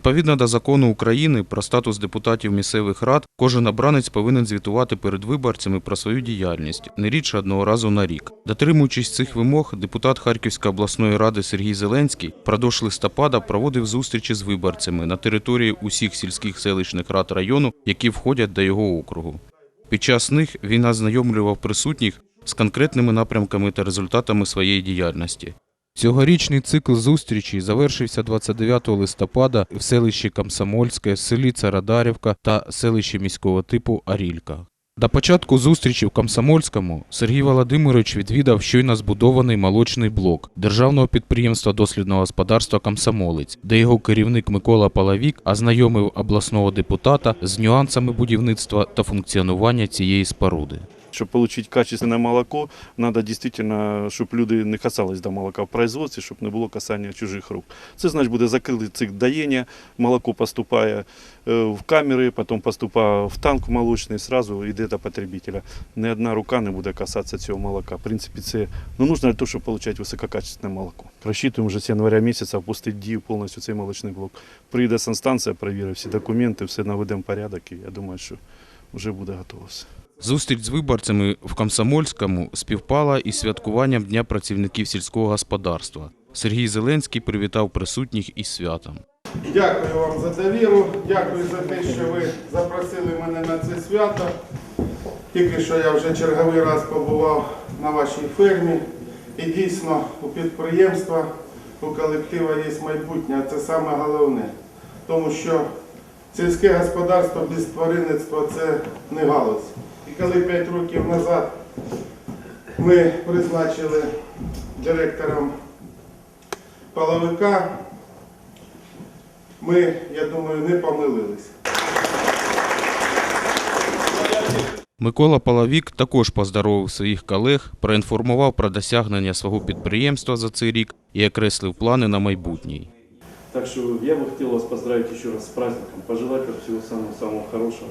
Відповідно до закону України про статус депутатів місцевих рад, кожен обранець повинен звітувати перед виборцями про свою діяльність не рідше одного разу на рік. Дотримуючись цих вимог, депутат Харківської обласної ради Сергій Зеленський впродовж листопада проводив зустрічі з виборцями на території усіх сільських селищних рад району, які входять до його округу. Під час них він ознайомлював присутніх з конкретними напрямками та результатами своєї діяльності. Цьогорічний цикл зустрічей завершився 29 листопада в селищі Комсомольське, селі Царадарівка та селищі міського типу Арілька. До початку зустрічі в Комсомольському Сергій Володимирович відвідав щойно збудований молочний блок державного підприємства дослідного господарства Комсомолець, де його керівник Микола Палавік ознайомив обласного депутата з нюансами будівництва та функціонування цієї споруди. Щоб отримати качественне молоко, треба дійсно, щоб люди не касались до молока в производстві, щоб не було касання чужих рук. Це значить буде закритий цикл доєння, молоко поступає е, в камери, потім поступає в танк молочний, одразу йде до потребителя. Ні одна рука не буде касатися цього молока. В принципі, це ну, нужно для того, щоб отримати висококачественне молоко. Розчитуємо вже з января місяця впустити дію повністю цей молочний блок. Прийде санстанція, перевірить всі документи, все наведемо порядок і я думаю, що вже буде готово все. Зустріч з виборцями в Комсомольському співпала із святкуванням Дня працівників сільського господарства. Сергій Зеленський привітав присутніх із святом. Дякую вам за довіру, дякую за те, що ви запросили мене на це свято. Тільки що я вже черговий раз побував на вашій фермі. І дійсно у підприємства, у колектива є майбутнє, а це саме головне. Тому що сільське господарство без тваринництва це не галузь. Коли 5 років назад ми призначили директором половика, ми, я думаю, не помилились. Микола Половік також поздоровив своїх колег, проінформував про досягнення свого підприємства за цей рік і окреслив плани на майбутній. Так что я бы хотел вас поздравить еще раз с праздником, пожелать вам всего самого-самого хорошего.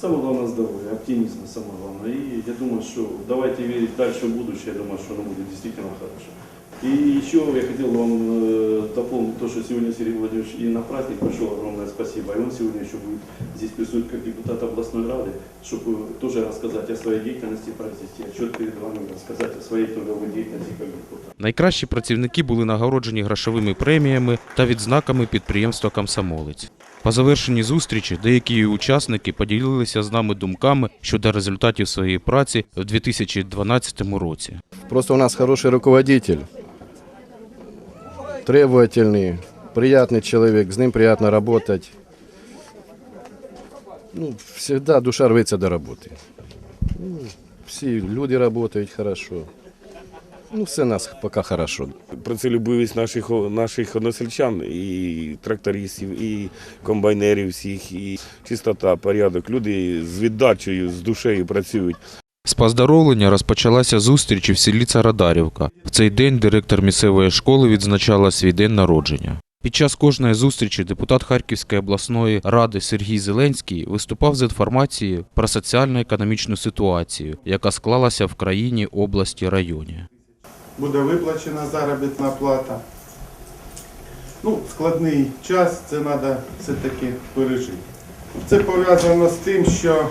Самое главное здоровья, оптимизма самое главное. И я думаю, что давайте верить дальше в будущее, я думаю, что оно будет действительно хорошее. И еще я хотел вам э, дополнить то, что сегодня Сергей Владимирович и на праздник пришел, огромное спасибо. И он сегодня еще будет здесь присутствовать как депутат областной рады, чтобы тоже рассказать о своей деятельности, произвести отчет перед вами, рассказать о своей трудовой деятельности как депутат. Найкращі працівники були нагороджені грошовими преміями та відзнаками підприємства Комсомолець. По завершенні зустрічі деякі її учасники поділилися з нами думками щодо результатів своєї праці в 2012 році. Просто у нас хороший руководитель, требовательный, приятный человек, с ним приятно работать. Ну, всегда душа рвется до работы. Ну, все люди работают хорошо. Ну, все у нас пока хорошо. працелюбивість наших, наших односельчан, і трактористів, і комбайнерів всіх, і чистота, порядок. Люди з віддачею, з душею працюють. З поздоровлення розпочалася зустріч в селі Царадарівка. В цей день директор місцевої школи відзначала свій день народження. Під час кожної зустрічі депутат Харківської обласної ради Сергій Зеленський виступав з інформацією про соціально-економічну ситуацію, яка склалася в країні, області, районі. Буде виплачена заробітна плата. Ну, складний час, це треба все-таки пережити. Це пов'язано з тим, що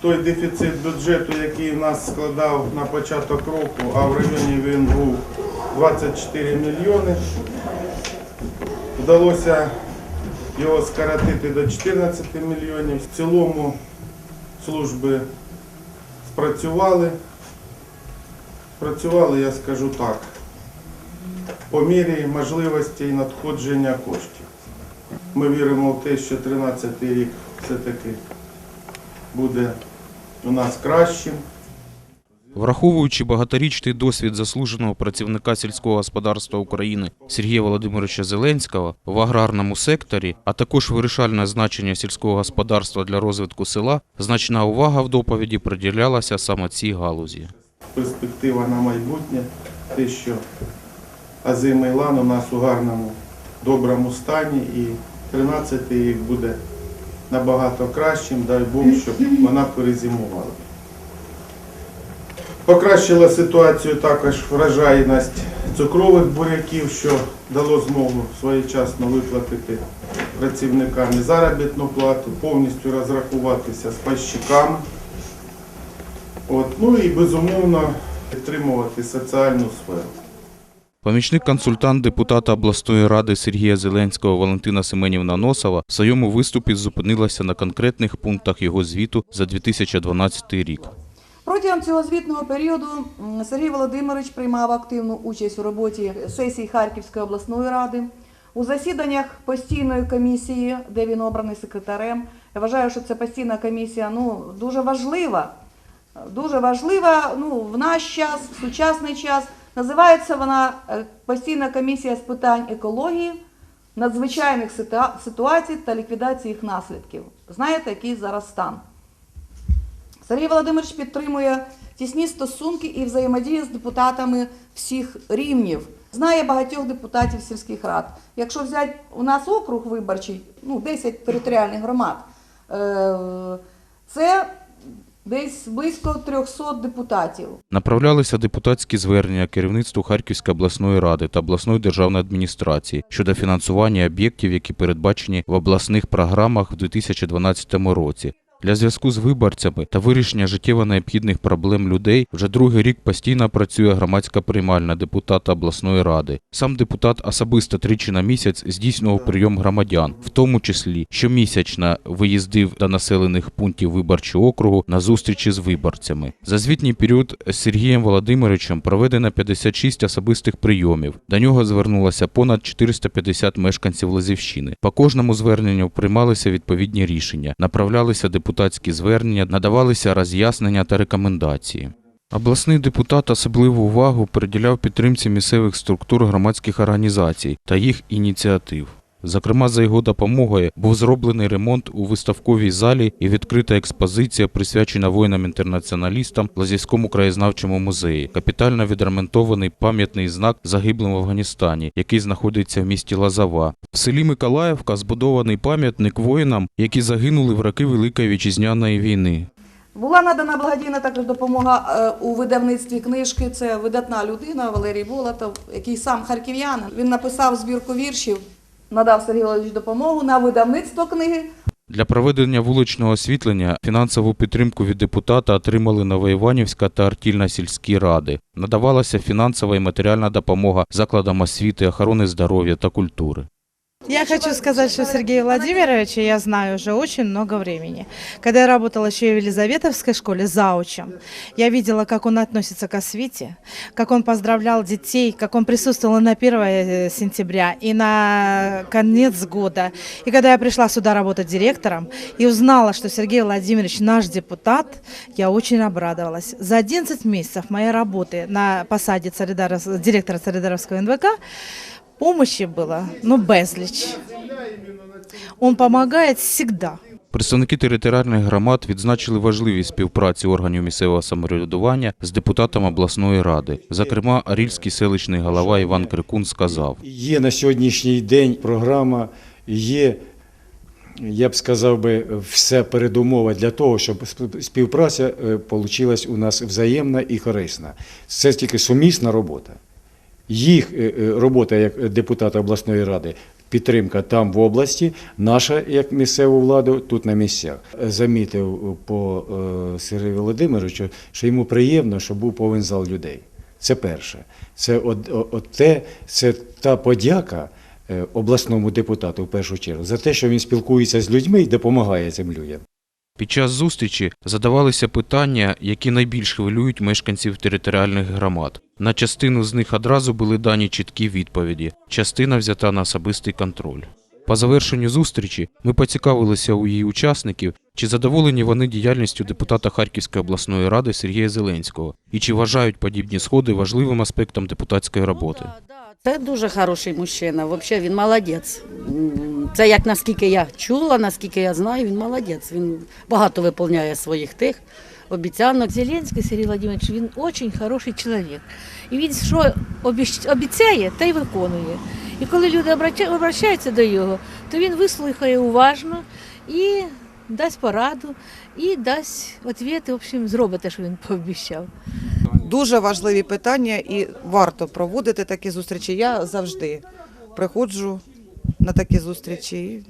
той дефіцит бюджету, який нас складав на початок року, а в районі він був 24 мільйони, вдалося його скоротити до 14 мільйонів. В цілому служби спрацювали. Працювали, я скажу так, по мірі можливостей надходження коштів. Ми віримо в те, що 13 й рік все-таки буде у нас кращим. Враховуючи багаторічний досвід заслуженого працівника сільського господарства України Сергія Володимировича Зеленського в аграрному секторі, а також вирішальне значення сільського господарства для розвитку села, значна увага в доповіді приділялася саме цій галузі. Перспектива на майбутнє, те, що озимий лан у нас у гарному, доброму стані і 13 рік буде набагато кращим, дай Бог, щоб вона перезимувала. Покращила ситуацію також врожайність цукрових буряків, що дало змогу своєчасно виплатити працівникам заробітну плату, повністю розрахуватися з пайщиками. От, ну і безумовно підтримувати соціальну сферу. Помічник-консультант депутата обласної ради Сергія Зеленського Валентина Семенівна Носова в своєму виступі зупинилася на конкретних пунктах його звіту за 2012 рік. Протягом цього звітного періоду Сергій Володимирович приймав активну участь у роботі сесії Харківської обласної ради, у засіданнях постійної комісії, де він обраний секретарем. Я вважаю, що ця постійна комісія ну, дуже важлива. Дуже важлива ну, в наш час, в сучасний час. Називається вона е, постійна комісія з питань екології, надзвичайних ситуацій та ліквідації їх наслідків. Знаєте, який зараз стан? Сергій Володимирович підтримує тісні стосунки і взаємодію з депутатами всіх рівнів. Знає багатьох депутатів сільських рад. Якщо взяти у нас округ виборчий, ну 10 територіальних громад, е, це десь близько 300 депутатів. Направлялися депутатські звернення керівництву Харківської обласної ради та обласної державної адміністрації щодо фінансування об'єктів, які передбачені в обласних програмах в 2012 році. Для зв'язку з виборцями та вирішення життєво необхідних проблем людей вже другий рік постійно працює громадська приймальна депутата обласної ради. Сам депутат особисто тричі на місяць здійснював прийом громадян, в тому числі щомісячно виїздив до населених пунктів виборчого округу на зустрічі з виборцями. За звітній період з Сергієм Володимировичем проведено 56 особистих прийомів. До нього звернулося понад 450 мешканців Лазівщини. По кожному зверненню приймалися відповідні рішення, направлялися депутатські звернення, надавалися роз'яснення та рекомендації. Обласний депутат особливу увагу приділяв підтримці місцевих структур громадських організацій та їх ініціатив. Зокрема, за його допомогою був зроблений ремонт у виставковій залі і відкрита експозиція, присвячена воїнам-інтернаціоналістам Лазівському краєзнавчому музеї, капітально відремонтований пам'ятний знак загиблим в Афганістані, який знаходиться в місті Лазава. В селі Миколаївка збудований пам'ятник воїнам, які загинули в роки Великої вітчизняної війни. Була надана благодійна також допомога е, у видавництві книжки. Це видатна людина Валерій Болотов, який сам харків'янин. Він написав збірку віршів, надав Сергій Володимирович допомогу на видавництво книги. Для проведення вуличного освітлення фінансову підтримку від депутата отримали Новоіванівська та Артільна сільські ради. Надавалася фінансова і матеріальна допомога закладам освіти, охорони здоров'я та культури. Я хочу сказать, что Сергея Владимировича я знаю уже очень много времени. Когда я работала еще в Елизаветовской школе заучем, я видела, как он относится к освите, как он поздравлял детей, как он присутствовал на 1 сентября и на конец года. И когда я пришла сюда работать директором и узнала, что Сергей Владимирович наш депутат, я очень обрадовалась. За 11 месяцев моей работы на посаде директора Царидаровского НВК помощи было, ну, безліч. Он помогает всегда. Представники територіальних громад відзначили важливість співпраці органів місцевого самоврядування з депутатом обласної ради. Зокрема, Арільський селищний голова Іван Крикун сказав: Є на сьогоднішній день програма, є, я б сказав би, все передумова для того, щоб співпраця вийшла у нас взаємна і корисна. Це тільки сумісна робота. Їх е, е, робота як депутата обласної ради. Підтримка там в області, наша як місцеву владу тут на місцях. Замітив по е, Сергію Володимировичу, що йому приємно, що був повен зал людей. Це перше. Це от, от, те, це та подяка обласному депутату в першу чергу за те, що він спілкується з людьми і допомагає цим людям. Під час зустрічі задавалися питання, які найбільш хвилюють мешканців територіальних громад. На частину з них одразу були дані чіткі відповіді, частина взята на особистий контроль. По завершенню зустрічі ми поцікавилися у її учасників, чи задоволені вони діяльністю депутата Харківської обласної ради Сергія Зеленського і чи вважають подібні сходи важливим аспектом депутатської роботи. Це дуже хороший мужчина. Взагалі він молодець. Це як наскільки я чула, наскільки я знаю, він молодець. Він багато виповняє своїх тих обіцянок. Зеленський Сергій Владимирович, він дуже хороший чоловік. І він що обіцяє, те й виконує. І коли люди обращаються до його, то він вислухає уважно і дасть пораду, і дасть відповідь, в общем, зробить те, що він пообіцяв. Дуже важливі питання і варто проводити такі зустрічі. Я завжди приходжу на такі зустрічі.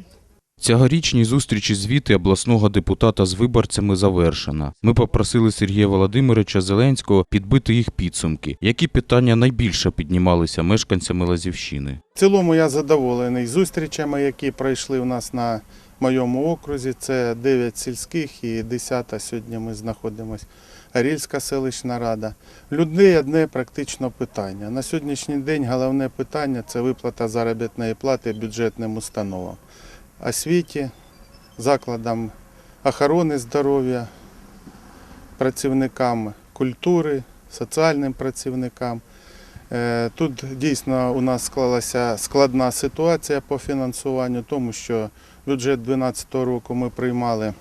Цьогорічні зустрічі звіти обласного депутата з виборцями завершена. Ми попросили Сергія Володимировича Зеленського підбити їх підсумки. Які питання найбільше піднімалися мешканцями Лазівщини? В цілому я задоволений зустрічами, які пройшли у нас на моєму окрузі. Це 9 сільських і 10 сьогодні ми знаходимося. Арільська селищна рада. Людей одне практично питання. На сьогоднішній день головне питання це виплата заробітної плати бюджетним установам, освіті, закладам охорони здоров'я, працівникам культури, соціальним працівникам. Е, Тут дійсно у нас склалася складна ситуація по фінансуванню, тому що бюджет 2012 року ми приймали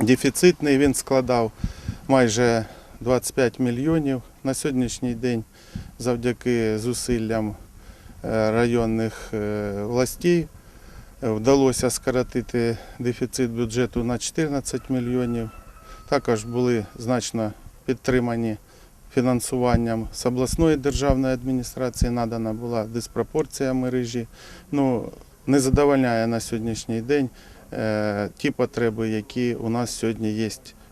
дефіцитний, він складав майже 25 мільйонів. На сьогоднішній день завдяки зусиллям е, районних е, властей вдалося скоротити дефіцит бюджету на 14 мільйонів. Також були значно підтримані фінансуванням з обласної державної адміністрації надана була диспропорція мережі. Ну, не задовольняє на сьогоднішній день е, ті потреби, які у нас сьогодні є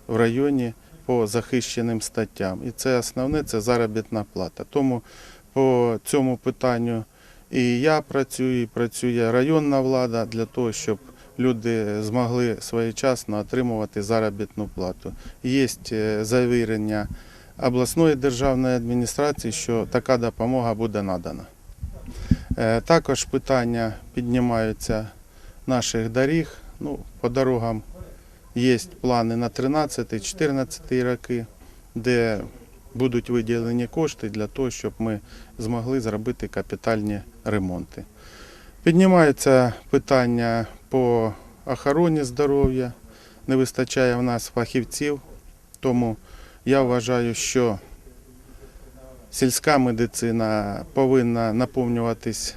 в районі по захищеним статтям. І це основне це заробітна плата. Тому по цьому питанню і я працюю, і працює районна влада для того, щоб люди змогли своєчасно отримувати заробітну плату. Є е, завірення обласної державної адміністрації, що така допомога буде надана. Е, Також питання піднімаються наших доріг. Ну, по дорогам є плани на 13-14 роки, де будуть виділені кошти для того, щоб ми змогли зробити капітальні ремонти. Піднімаються питання по охороні здоров'я. Не вистачає в нас фахівців, тому я вважаю, що сільська медицина повинна наповнюватись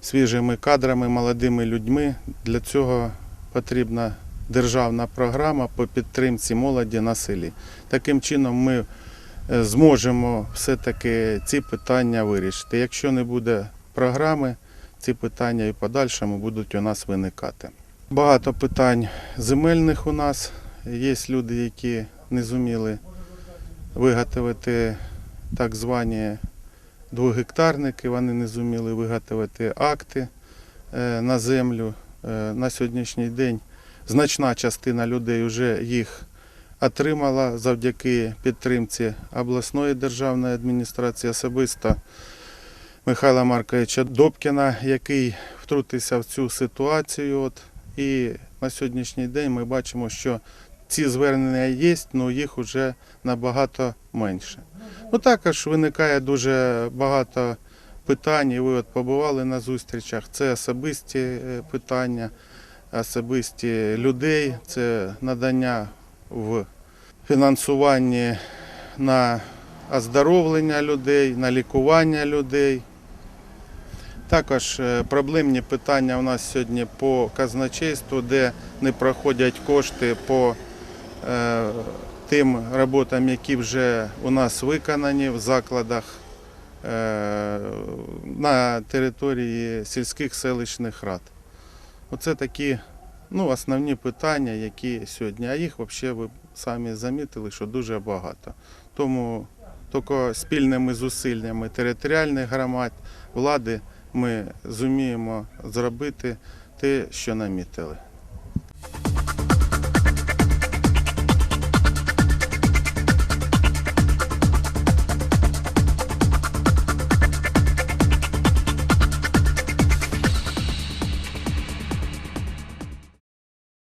свіжими кадрами, молодими людьми. Для цього потрібна державна програма по підтримці молоді на селі. Таким чином ми е, зможемо все-таки ці питання вирішити. Якщо не буде програми, ці питання і подальшому будуть у нас виникати. Багато питань земельних у нас. Є люди, які не зуміли виготовити так звані двогектарники, вони не зуміли виготовити акти е, на землю. Е, На сьогоднішній день значна частина людей вже їх отримала завдяки підтримці обласної державної адміністрації, особисто Михайла Марковича Добкіна, який втрутився в цю ситуацію. От. І на сьогоднішній день ми бачимо, що ці звернення є, але їх вже набагато менше. Ну, також виникає дуже багато питань, ви от побували на зустрічах. Це особисті е, питання, особисті людей, це надання в фінансуванні на оздоровлення людей, на лікування людей. Також е, проблемні питання у нас сьогодні по казначейству, де не проходять кошти по е, тим роботам, які вже у нас виконані в закладах е, на території сільських селищних рад. Оце такі ну, основні питання, які сьогодні, а їх взагалі ви самі замітили, що дуже багато. Тому тільки спільними зусиллями територіальних громад, влади ми зуміємо зробити те, що намітили.